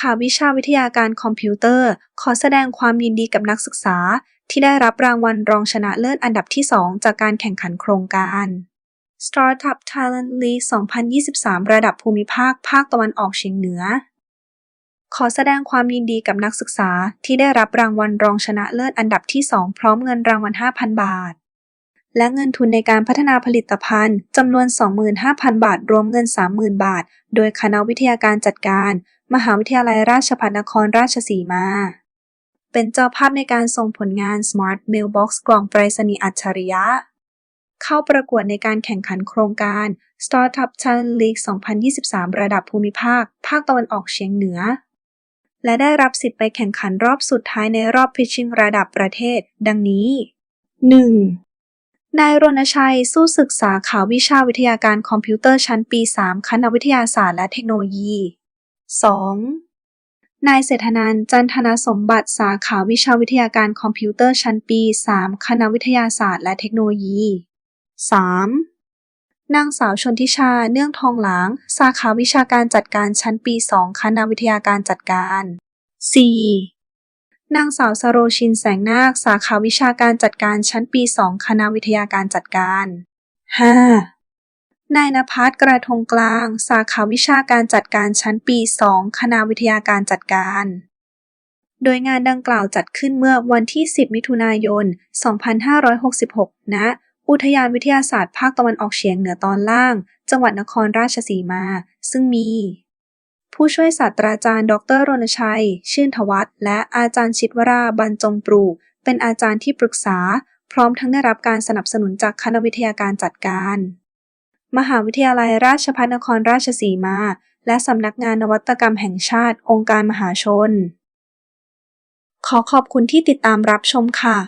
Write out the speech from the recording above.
ขาวิชาวิทยาการคอมพิวเตอร์ ขอแสดงความยินดีกับนักศึกษา ที่ได้รับรางวัลรองชนะเลิศอันดับที่ 2 จากการแข่งขันโครงการ Startup Talent League 2023 ระดับภูมิภาค ภาคตะวันออกเฉียงเหนือ ขอแสดงความยินดีกับนักศึกษาที่ได้รับรางวัลรองชนะเลิศอันดับที่ 2 พร้อมเงินรางวัล 5,000 บาท และเงินทุนในการพัฒนาผลิตภัณฑ์จำนวน 25,000 บาท รวมเงิน 30,000 บาท โดยคณะวิทยาการจัดการ มหาวิทยาลัยราชภัฏนครราชสีมา เป็นเจ้าภาพในการส่งผลงาน Smart Mailbox กล่องไปรษณีย์อัจฉริยะ เข้าประกวดในการแข่งขันโครงการ Startup Talent League 2023 ระดับภูมิภาค ภาคตะวันออกเฉียงเหนือ และได้รับสิทธิ์ไปแข่งขันรอบสุดท้ายในรอบพิชชิงระดับประเทศ ดังนี้ 1. นายรณชัย สู้ศึกษาข่าววิชาวิทยาการคอมพิวเตอร์ชั้นปี 3 คณะวิทยาศาสตร์และเทคโนโลยี 2. นายเศรษฐนันจันทนสมบัติสาขาวิชาวิทยาการคอมพิวเตอร์ชั้นปี 3 คณะวิทยาศาสตร์และเทคโนโลยี 3. นางสาวชนทิชา เนื่องทองหลาง สาขาวิชาการจัดการชั้นปี 2 คณะวิทยาการจัดการ 4. นางสาวสโรชินแสงนาค สาขาวิชาการจัดการชั้นปี 2 คณะวิทยาการจัดการ 5. นายนภัสกระทงกลาง สาขาวิชาการจัดการชั้นปี 2 คณะวิทยาการจัดการ โดยงานดังกล่าวจัดขึ้นเมื่อวันที่ 10 มิถุนายน 2566 ณ อุทยานวิทยาศาสตร์ภาคตะวันออกเฉียงเหนือตอนล่าง จังหวัดนครราชสีมา ซึ่งมี ผู้ช่วยศาสตราจารย์ ดรรณชัย ชื่นทวัฒและอาจารย์ชิดวราบรรจงปลูก เป็นอาจารย์ที่ปรึกษา พร้อมทั้งได้รับการสนับสนุนจากคณะวิทยาการจัดการ มหาวิทยาลัยราชภัฏนครราชสีมา และสำนักงานนวัตกรรมแห่งชาติ องค์การมหาชน ขอขอบคุณที่ติดตามรับชมค่ะ